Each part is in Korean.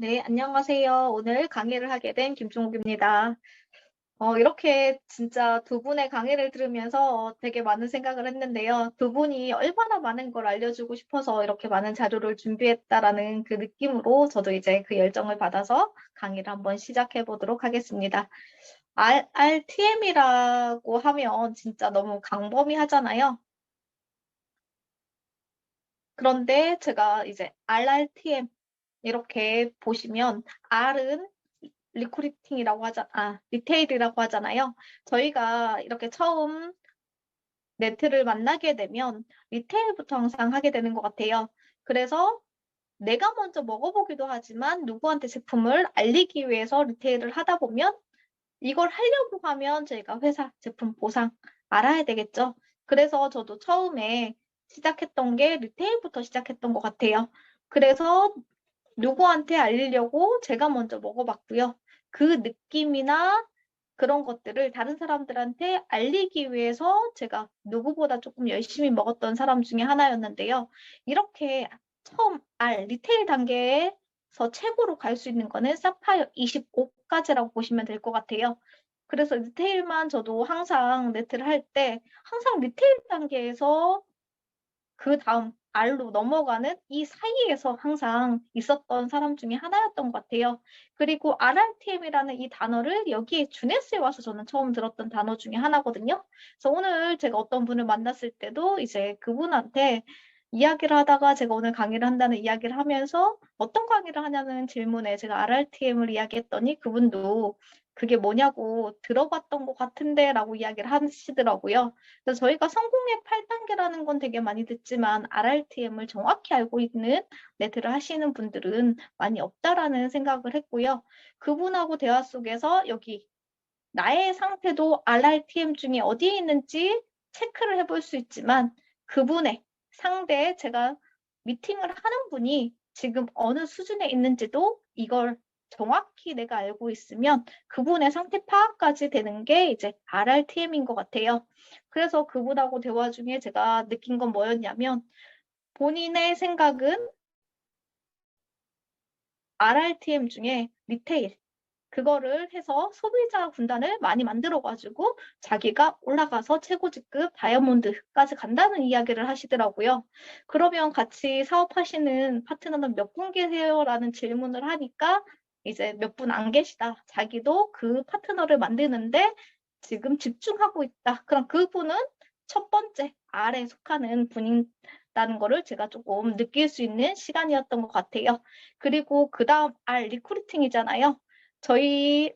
네, 안녕하세요. 오늘 강의를 하게 된 김종욱입니다. 어, 이렇게 진짜 두 분의 강의를 들으면서 되게 많은 생각을 했는데요. 두 분이 얼마나 많은 걸 알려주고 싶어서 이렇게 많은 자료를 준비했다라는 그 느낌으로 저도 이제 그 열정을 받아서 강의를 한번 시작해 보도록 하겠습니다. RTM이라고 하면 진짜 너무 강범위하잖아요. 그런데 제가 이제 RRTM 이렇게 보시면 R은 리크루팅이라고 하자, 아, 리테일이라고 하잖아요. 저희가 이렇게 처음 네트를 만나게 되면 리테일부터 항상 하게 되는 것 같아요. 그래서 내가 먼저 먹어보기도 하지만 누구한테 제품을 알리기 위해서 리테일을 하다 보면 이걸 하려고 하면 저희가 회사 제품 보상 알아야 되겠죠. 그래서 저도 처음에 시작했던 게 리테일부터 시작했던 것 같아요. 그래서 누구한테 알리려고 제가 먼저 먹어봤고요. 그 느낌이나 그런 것들을 다른 사람들한테 알리기 위해서 제가 누구보다 조금 열심히 먹었던 사람 중에 하나였는데요. 이렇게 처음 알 리테일 단계에서 최고로 갈 수 있는 거는 사파이어 25까지라고 보시면 될 것 같아요. 그래서 리테일만 저도 항상 네트를 할 때 항상 리테일 단계에서 그 다음 R로 넘어가는 이 사이에서 항상 있었던 사람 중에 하나였던 것 같아요. 그리고 RRTM이라는 이 단어를 여기에 주네스에 와서 저는 처음 들었던 단어 중에 하나거든요. 그래서 오늘 제가 어떤 분을 만났을 때도 이제 그분한테 이야기를 하다가 제가 오늘 강의를 한다는 이야기를 하면서 어떤 강의를 하냐는 질문에 제가 RRTM을 이야기했더니 그분도 그게 뭐냐고 들어봤던 것 같은데 라고 이야기를 하시더라고요. 그래서 저희가 성공의 8단계라는 건 되게 많이 듣지만 RRTM을 정확히 알고 있는 네트를 하시는 분들은 많이 없다라는 생각을 했고요. 그분하고 대화 속에서 여기 나의 상태도 RRTM 중에 어디에 있는지 체크를 해볼 수 있지만 그분의 상대 제가 미팅을 하는 분이 지금 어느 수준에 있는지도 이걸 정확히 내가 알고 있으면 그분의 상태 파악까지 되는 게 이제 RRTM인 것 같아요. 그래서 그분하고 대화 중에 제가 느낀 건 뭐였냐면 본인의 생각은 RRTM 중에 리테일 그거를 해서 소비자 군단을 많이 만들어가지고 자기가 올라가서 최고직급 다이아몬드까지 간다는 이야기를 하시더라고요. 그러면 같이 사업하시는 파트너는 몇 분 계세요? 라는 질문을 하니까 이제 몇 분 안 계시다. 자기도 그 파트너를 만드는데 지금 집중하고 있다. 그럼 그분은 첫 번째 R에 속하는 분이라는 거를 제가 조금 느낄 수 있는 시간이었던 것 같아요. 그리고 그 다음 R 리크루팅이잖아요. 저희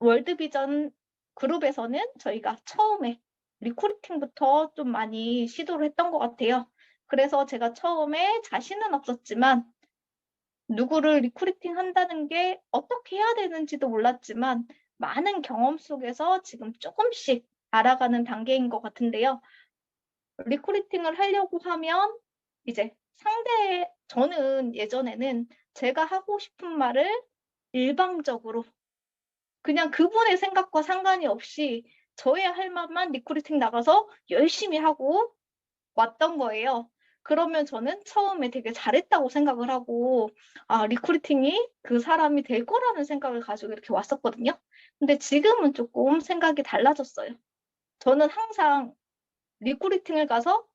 월드비전 그룹에서는 저희가 처음에 리크루팅부터 좀 많이 시도를 했던 것 같아요. 그래서 제가 처음에 자신은 없었지만 누구를 리크루팅 한다는 게 어떻게 해야 되는지도 몰랐지만 많은 경험 속에서 지금 조금씩 알아가는 단계인 것 같은데요. 리크루팅을 하려고 하면 이제 상대, 저는 예전에는 제가 하고 싶은 말을 일방적으로 그냥 그분의 생각과 상관이 없이 저의 할 말만 리크루팅 나가서 열심히 하고 왔던 거예요. 그러면 저는 처음에 되게 잘했다고 생각을 하고 아 리크루팅이 그 사람이 될 거라는 생각을 가지고 이렇게 왔었거든요. 근데 지금은 조금 생각이 달라졌어요. 저는 항상 리크루팅을 가서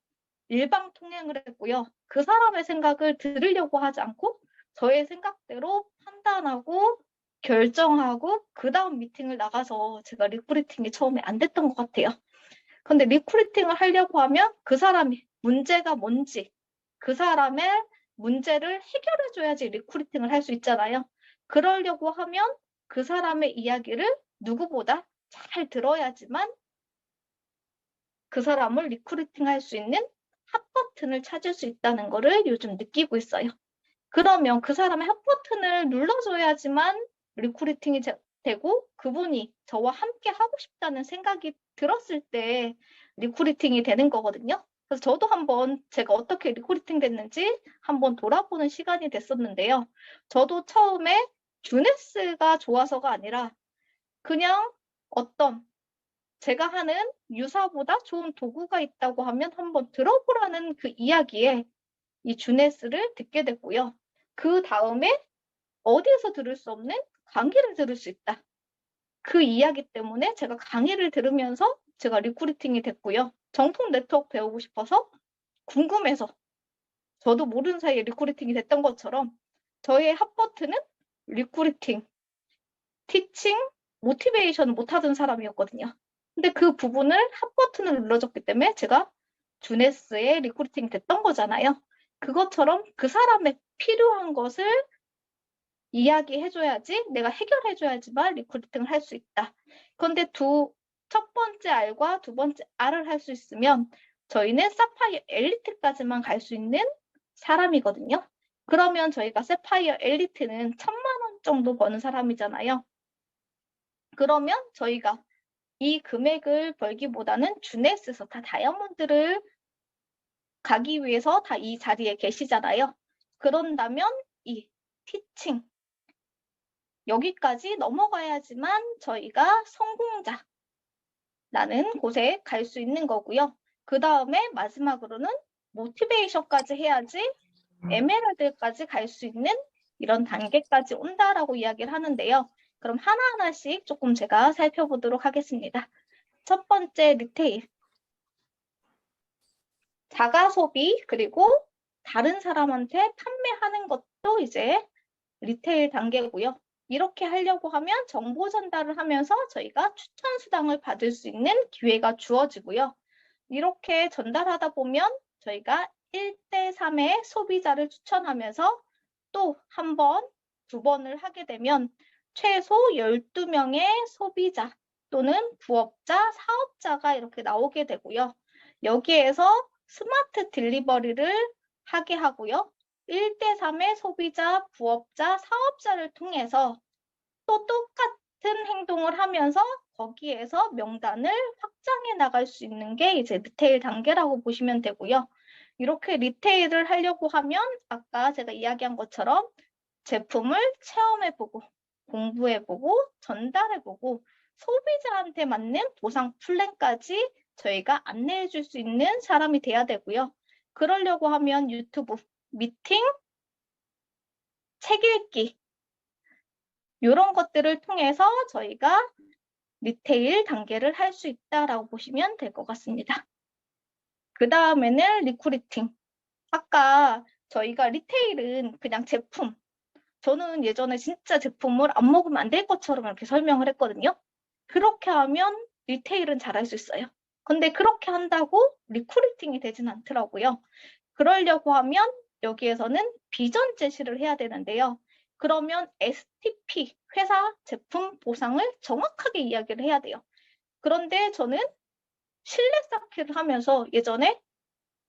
일방 통행을 했고요. 그 사람의 생각을 들으려고 하지 않고 저의 생각대로 판단하고 결정하고 그 다음 미팅을 나가서 제가 리크루팅이 처음에 안 됐던 것 같아요. 근데 리크루팅을 하려고 하면 그 사람이 문제가 뭔지 그 사람의 문제를 해결해 줘야지 리크루팅을 할 수 있잖아요. 그러려고 하면 그 사람의 이야기를 누구보다 잘 들어야지만 그 사람을 리크루팅 할 수 있는 핫 버튼을 찾을 수 있다는 거를 요즘 느끼고 있어요. 그러면 그 사람의 핫 버튼을 눌러줘야지만 리크루팅이 되고 그분이 저와 함께 하고 싶다는 생각이 들었을 때 리크루팅이 되는 거거든요. 그래서 저도 한번 제가 어떻게 리크루팅 됐는지 한번 돌아보는 시간이 됐었는데요. 저도 처음에 주네스가 좋아서가 아니라 그냥 어떤 제가 하는 유사보다 좋은 도구가 있다고 하면 한번 들어보라는 그 이야기에 이 주네스를 듣게 됐고요. 그 다음에 어디에서 들을 수 없는 강의를 들을 수 있다. 그 이야기 때문에 제가 강의를 들으면서 제가 리크루팅이 됐고요. 정통 네트워크 배우고 싶어서 궁금해서 저도 모르는 사이에 리크루팅이 됐던 것처럼 저의 핫버튼은 리크루팅, 티칭, 모티베이션 못하던 사람이었거든요. 근데 그 부분을 핫버튼을 눌러줬기 때문에 제가 주네스의 리크루팅이 됐던 거잖아요. 그것처럼 그 사람의 필요한 것을 이야기해줘야지 내가 해결해줘야지만 리크루팅을 할 수 있다. 그런데 두 첫 번째 R과 두 번째 R을 할 수 있으면 저희는 사파이어 엘리트까지만 갈 수 있는 사람이거든요. 그러면 저희가 사파이어 엘리트는 천만 원 정도 버는 사람이잖아요. 그러면 저희가 이 금액을 벌기보다는 주네스에서 다 다이아몬드를 가기 위해서 다 이 자리에 계시잖아요. 그런다면 이 티칭 여기까지 넘어가야지만 저희가 성공자 라는 곳에 갈 수 있는 거고요. 그 다음에 마지막으로는 모티베이션까지 해야지 에메랄드까지 갈 수 있는 이런 단계까지 온다라고 이야기를 하는데요. 그럼 하나하나씩 조금 제가 살펴보도록 하겠습니다. 첫 번째 리테일. 자가 소비 그리고 다른 사람한테 판매하는 것도 이제 리테일 단계고요. 이렇게 하려고 하면 정보 전달을 하면서 저희가 추천 수당을 받을 수 있는 기회가 주어지고요. 이렇게 전달하다 보면 저희가 1대 3의 소비자를 추천하면서 또 한 번, 두 번을 하게 되면 최소 12명의 소비자 또는 부업자, 사업자가 이렇게 나오게 되고요. 여기에서 스마트 딜리버리를 하게 하고요. 1대 3의 소비자, 부업자, 사업자를 통해서 또 똑같은 행동을 하면서 거기에서 명단을 확장해 나갈 수 있는 게 이제 리테일 단계라고 보시면 되고요. 이렇게 리테일을 하려고 하면 아까 제가 이야기한 것처럼 제품을 체험해보고 공부해보고 전달해보고 소비자한테 맞는 보상 플랜까지 저희가 안내해 줄 수 있는 사람이 돼야 되고요. 그러려고 하면 유튜브, 미팅, 책 읽기 이런 것들을 통해서 저희가 리테일 단계를 할 수 있다라고 보시면 될 것 같습니다. 그 다음에는 리크루팅. 아까 저희가 리테일은 그냥 제품. 저는 예전에 진짜 제품을 안 먹으면 안 될 것처럼 이렇게 설명을 했거든요. 그렇게 하면 리테일은 잘할 수 있어요. 근데 그렇게 한다고 리크루팅이 되진 않더라고요. 그러려고 하면 여기에서는 비전 제시를 해야 되는데요. 그러면 STP, 회사 제품 보상을 정확하게 이야기를 해야 돼요. 그런데 저는 신뢰 쌓기를 하면서 예전에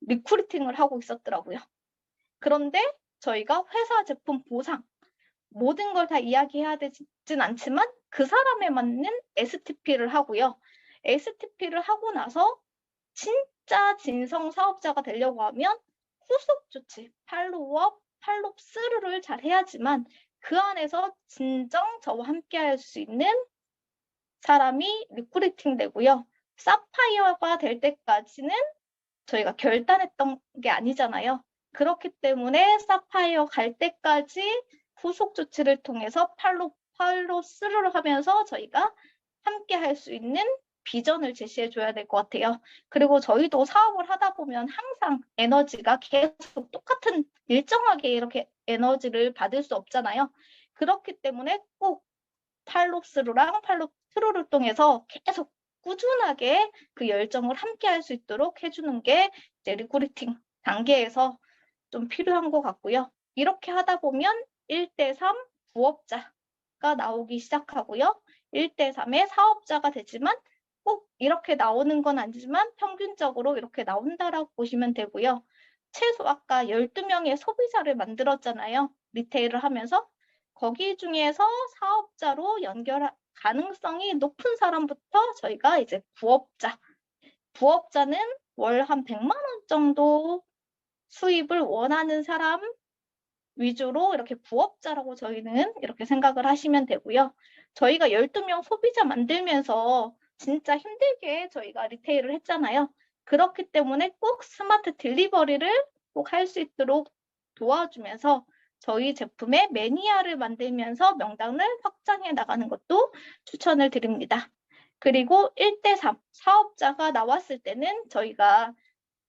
리크루팅을 하고 있었더라고요. 그런데 저희가 회사 제품 보상, 모든 걸 다 이야기해야 되진 않지만 그 사람에 맞는 STP를 하고요. STP를 하고 나서 진짜 진성 사업자가 되려고 하면 후속 조치, 팔로우업, 팔롭 스루를 잘 해야지만 그 안에서 진정 저와 함께 할 수 있는 사람이 리크루팅 되고요. 사파이어가 될 때까지는 저희가 결단했던 게 아니잖아요. 그렇기 때문에 사파이어 갈 때까지 후속 조치를 통해서 팔로 팔로 스루를 하면서 저희가 함께 할 수 있는 비전을 제시해 줘야 될 것 같아요. 그리고 저희도 사업을 하다 보면 항상 에너지가 계속 똑같은 일정하게 이렇게 에너지를 받을 수 없잖아요. 그렇기 때문에 꼭 팔롭스루랑 팔롭 트루를 통해서 계속 꾸준하게 그 열정을 함께 할 수 있도록 해주는 게 이제 리크루팅 단계에서 좀 필요한 것 같고요. 이렇게 하다 보면 1대3 부업자가 나오기 시작하고요. 1대3의 사업자가 되지만 꼭 이렇게 나오는 건 아니지만 평균적으로 이렇게 나온다라고 보시면 되고요. 최소 아까 12명의 소비자를 만들었잖아요. 리테일을 하면서 거기 중에서 사업자로 연결 가능성이 높은 사람부터 저희가 이제 부업자, 부업자는 월 한 100만 원 정도 수입을 원하는 사람 위주로 이렇게 부업자라고 저희는 이렇게 생각을 하시면 되고요. 저희가 12명 소비자 만들면서 진짜 힘들게 저희가 리테일을 했잖아요. 그렇기 때문에 꼭 스마트 딜리버리를 꼭 할 수 있도록 도와주면서 저희 제품의 매니아를 만들면서 명단을 확장해 나가는 것도 추천을 드립니다. 그리고 1대3 사업자가 나왔을 때는 저희가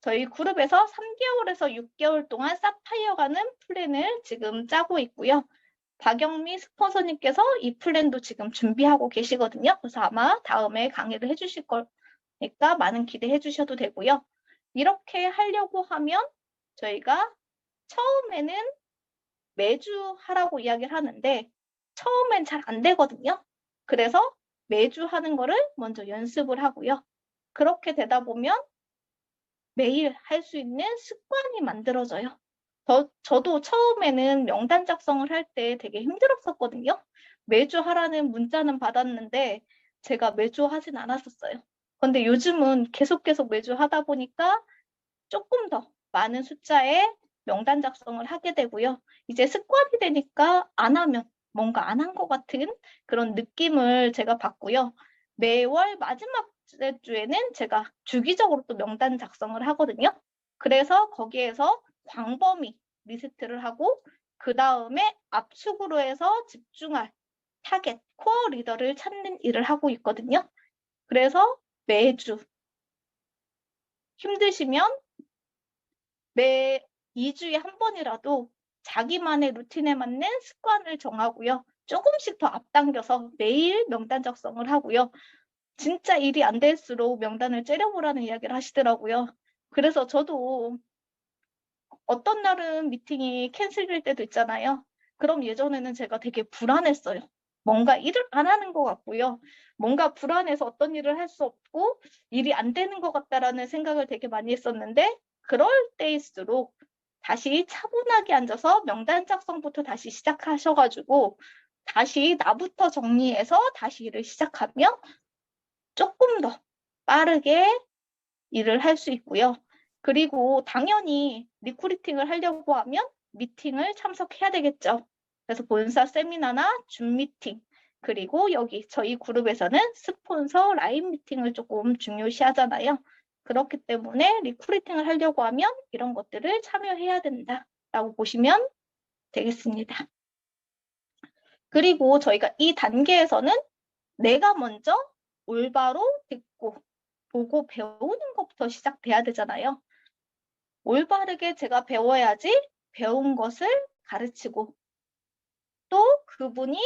저희 그룹에서 3개월에서 6개월 동안 사파이어 가는 플랜을 지금 짜고 있고요. 박영미 스폰서님께서 이 플랜도 지금 준비하고 계시거든요. 그래서 아마 다음에 강의를 해주실 거니까 많은 기대해 주셔도 되고요. 이렇게 하려고 하면 저희가 처음에는 매주 하라고 이야기를 하는데 처음엔 잘 안 되거든요. 그래서 매주 하는 거를 먼저 연습을 하고요. 그렇게 되다 보면 매일 할 수 있는 습관이 만들어져요. 저, 저도 처음에는 명단 작성을 할 때 되게 힘들었었거든요. 매주 하라는 문자는 받았는데 제가 매주 하진 않았었어요. 근데 요즘은 계속 계속 매주 하다 보니까 조금 더 많은 숫자의 명단 작성을 하게 되고요. 이제 습관이 되니까 안 하면 뭔가 안 한 것 같은 그런 느낌을 제가 받고요. 매월 마지막 주에는 제가 주기적으로 또 명단 작성을 하거든요. 그래서 거기에서 광범위 리스트를 하고 그 다음에 압축으로 해서 집중할 타겟, 코어 리더를 찾는 일을 하고 있거든요. 그래서 매주 힘드시면 매 2주에 한 번이라도 자기만의 루틴에 맞는 습관을 정하고요. 조금씩 더 앞당겨서 매일 명단 작성을 하고요. 진짜 일이 안 될수록 명단을 째려보라는 이야기를 하시더라고요. 그래서 저도 어떤 날은 미팅이 캔슬될 때도 있잖아요. 그럼 예전에는 제가 되게 불안했어요. 뭔가 일을 안 하는 것 같고요. 뭔가 불안해서 어떤 일을 할 수 없고 일이 안 되는 것 같다라는 생각을 되게 많이 했었는데 그럴 때일수록 다시 차분하게 앉아서 명단 작성부터 다시 시작하셔가지고 다시 나부터 정리해서 다시 일을 시작하면 조금 더 빠르게 일을 할 수 있고요. 그리고 당연히 리크루팅을 하려고 하면 미팅을 참석해야 되겠죠. 그래서 본사 세미나나 줌 미팅 그리고 여기 저희 그룹에서는 스폰서 라인 미팅을 조금 중요시 하잖아요. 그렇기 때문에 리크루팅을 하려고 하면 이런 것들을 참여해야 된다라고 보시면 되겠습니다. 그리고 저희가 이 단계에서는 내가 먼저 올바로 듣고 보고 배우는 것부터 시작돼야 되잖아요. 올바르게 제가 배워야지 배운 것을 가르치고 또 그분이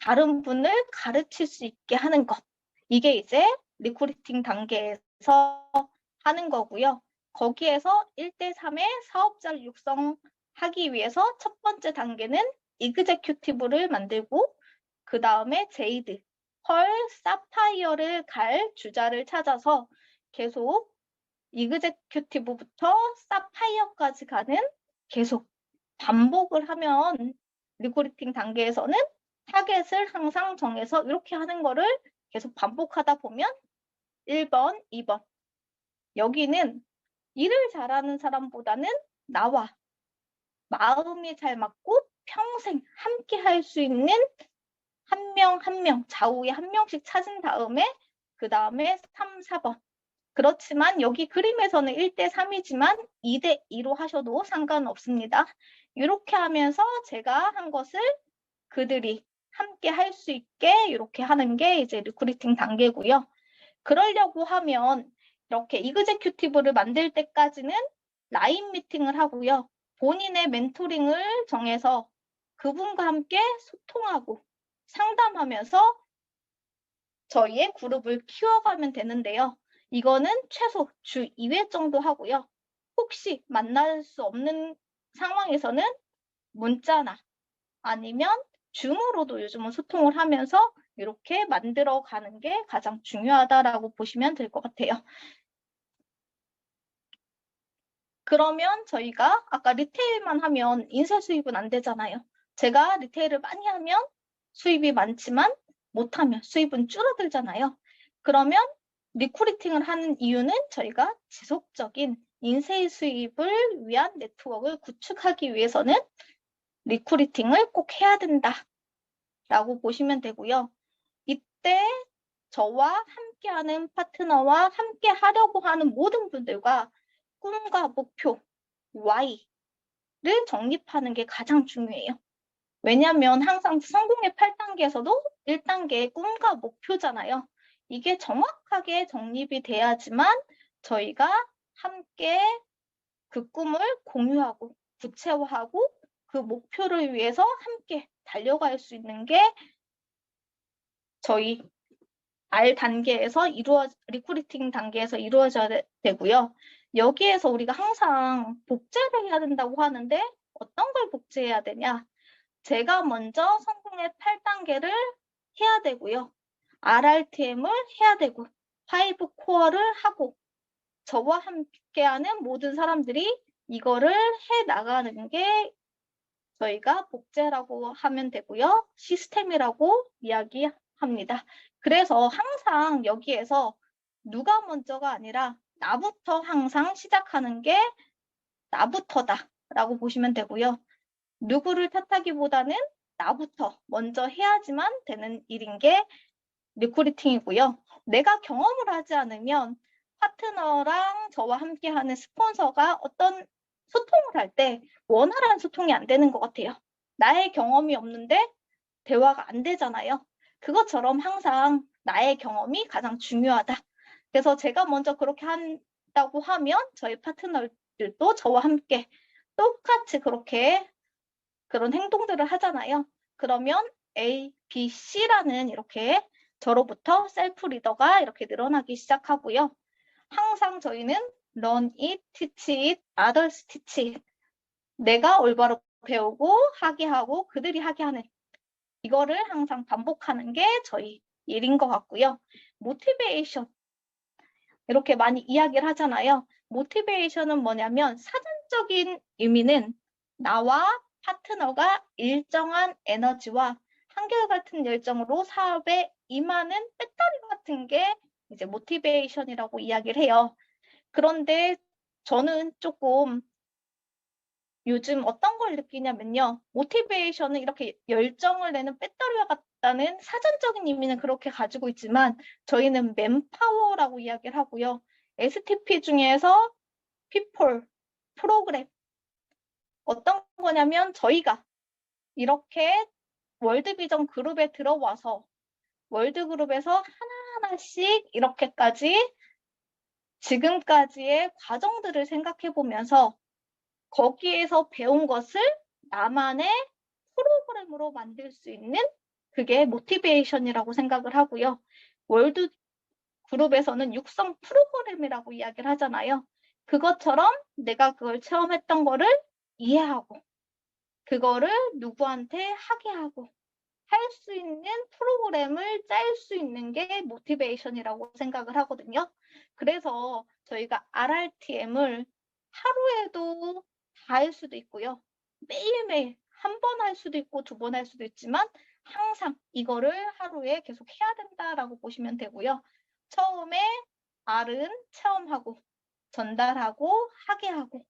다른 분을 가르칠 수 있게 하는 것. 이게 이제 리크루팅 단계에서 하는 거고요. 거기에서 1대3의 사업자를 육성하기 위해서 첫 번째 단계는 이그제큐티브를 만들고 그 다음에 제이드, 펄, 사파이어를 갈 주자를 찾아서 계속 이그제큐티브부터 사파이어까지 가는 계속 반복을 하면 리크루팅 단계에서는 타겟을 항상 정해서 이렇게 하는 거를 계속 반복하다 보면 1번, 2번. 여기는 일을 잘하는 사람보다는 나와 마음이 잘 맞고 평생 함께 할 수 있는 한 명 한명 좌우에 한 명씩 찾은 다음에 그 다음에 3, 4번 그렇지만 여기 그림에서는 1대 3이지만 2대 2로 하셔도 상관없습니다. 이렇게 하면서 제가 한 것을 그들이 함께 할 수 있게 이렇게 하는 게 이제 리크루팅 단계고요. 그러려고 하면 이렇게 이그제큐티브를 만들 때까지는 라인 미팅을 하고요. 본인의 멘토링을 정해서 그분과 함께 소통하고 상담하면서 저희의 그룹을 키워가면 되는데요. 이거는 최소 주 2회 정도 하고요. 혹시 만날 수 없는 상황에서는 문자나 아니면 줌으로도 요즘은 소통을 하면서 이렇게 만들어 가는 게 가장 중요하다라고 보시면 될 것 같아요. 그러면 저희가 아까 리테일만 하면 인쇄 수입은 안 되잖아요. 제가 리테일을 많이 하면 수입이 많지만 못하면 수입은 줄어들잖아요. 그러면 리크루팅을 하는 이유는 저희가 지속적인 인쇄 수입을 위한 네트워크를 구축하기 위해서는 리크루팅을 꼭 해야 된다. 라고 보시면 되고요. 이때 저와 함께하는 파트너와 함께 하려고 하는 모든 분들과 꿈과 목표, Y를 정립하는 게 가장 중요해요. 왜냐하면 항상 성공의 8단계에서도 1단계의 꿈과 목표잖아요. 이게 정확하게 정립이 돼야지만 저희가 함께 그 꿈을 공유하고 구체화하고 그 목표를 위해서 함께 달려갈 수 있는 게 저희 R 단계에서 이루어 리크루팅 단계에서 이루어져야 되- 되고요. 여기에서 우리가 항상 복제를 해야 된다고 하는데 어떤 걸 복제해야 되냐? 제가 먼저 성공의 8단계를 해야 되고요. RRTM을 해야 되고 5 코어를 하고 저와 함께하는 모든 사람들이 이거를 해 나가는 게 저희가 복제라고 하면 되고요. 시스템이라고 이야기합니다. 그래서 항상 여기에서 누가 먼저가 아니라 나부터 항상 시작하는 게 나부터다 라고 보시면 되고요. 누구를 탓하기보다는 나부터 먼저 해야지만 되는 일인 게 리크루팅이고요. 내가 경험을 하지 않으면 파트너랑 저와 함께하는 스폰서가 어떤 소통을 할 때 원활한 소통이 안 되는 것 같아요. 나의 경험이 없는데 대화가 안 되잖아요. 그것처럼 항상 나의 경험이 가장 중요하다. 그래서 제가 먼저 그렇게 한다고 하면 저희 파트너들도 저와 함께 똑같이 그렇게 그런 행동들을 하잖아요. 그러면 A, B, C라는 이렇게 저로부터 셀프 리더가 이렇게 늘어나기 시작하고요. 항상 저희는 learn it, teach it, others teach it. 내가 올바로 배우고 하게 하고 그들이 하게 하는 이거를 항상 반복하는 게 저희 일인 것 같고요. 모티베이션 이렇게 많이 이야기를 하잖아요. 모티베이션은 뭐냐면 사전적인 의미는 나와 파트너가 일정한 에너지와 한결같은 열정으로 사업에 임하는 배터리 같은 게 이제 모티베이션이라고 이야기를 해요. 그런데 저는 조금 요즘 어떤 걸 느끼냐면요. 모티베이션은 이렇게 열정을 내는 배터리와 같다는 사전적인 의미는 그렇게 가지고 있지만 저희는 맨파워라고 이야기를 하고요. STP 중에서 people, 프로그램 어떤 거냐면 저희가 이렇게 월드비전 그룹에 들어와서 월드그룹에서 하나하나씩 이렇게까지 지금까지의 과정들을 생각해 보면서 거기에서 배운 것을 나만의 프로그램으로 만들 수 있는 그게 모티베이션이라고 생각을 하고요. 월드 그룹에서는 육성 프로그램이라고 이야기를 하잖아요. 그것처럼 내가 그걸 체험했던 거를 이해하고 그거를 누구한테 하게 하고 할 수 있는 프로그램을 짤 수 있는 게 모티베이션이라고 생각을 하거든요. 그래서 저희가 RRTM을 하루에도 다 할 수도 있고요. 매일매일 한 번 할 수도 있고 두 번 할 수도 있지만 항상 이거를 하루에 계속 해야 된다라고 보시면 되고요. 처음에 R은 체험하고 전달하고 하게 하고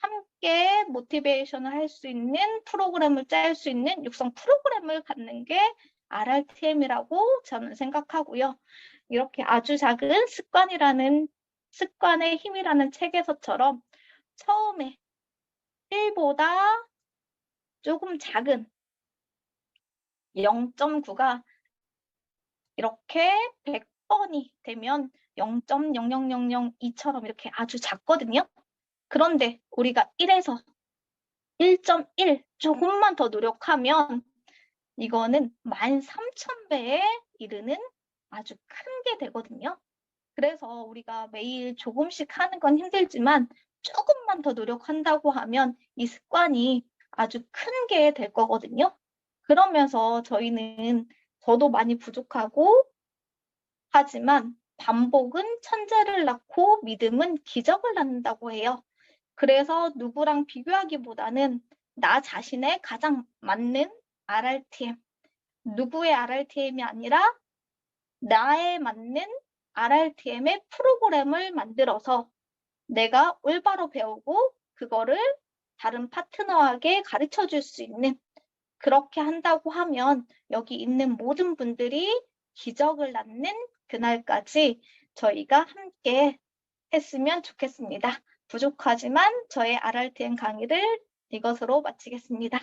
함께 모티베이션을 할 수 있는 프로그램을 짤 수 있는 육성 프로그램을 갖는 게 RRTM이라고 저는 생각하고요. 이렇게 아주 작은 습관이라는 습관의 힘이라는 책에서처럼 처음에 1보다 조금 작은 0.9가 이렇게 100번이 되면 0.00002처럼 이렇게 아주 작거든요. 그런데 우리가 1에서 1.1 조금만 더 노력하면 이거는 13,000배에 이르는 아주 큰 게 되거든요. 그래서 우리가 매일 조금씩 하는 건 힘들지만 조금만 더 노력한다고 하면 이 습관이 아주 큰 게 될 거거든요. 그러면서 저희는 저도 많이 부족하고 하지만 반복은 천재를 낳고 믿음은 기적을 낳는다고 해요. 그래서 누구랑 비교하기보다는 나 자신의 가장 맞는 RRTM, 누구의 RRTM이 아니라 나에 맞는 RRTM의 프로그램을 만들어서 내가 올바로 배우고 그거를 다른 파트너에게 가르쳐 줄 수 있는 그렇게 한다고 하면 여기 있는 모든 분들이 기적을 낳는 그날까지 저희가 함께 했으면 좋겠습니다. 부족하지만 저의 RRTM 강의를 이것으로 마치겠습니다.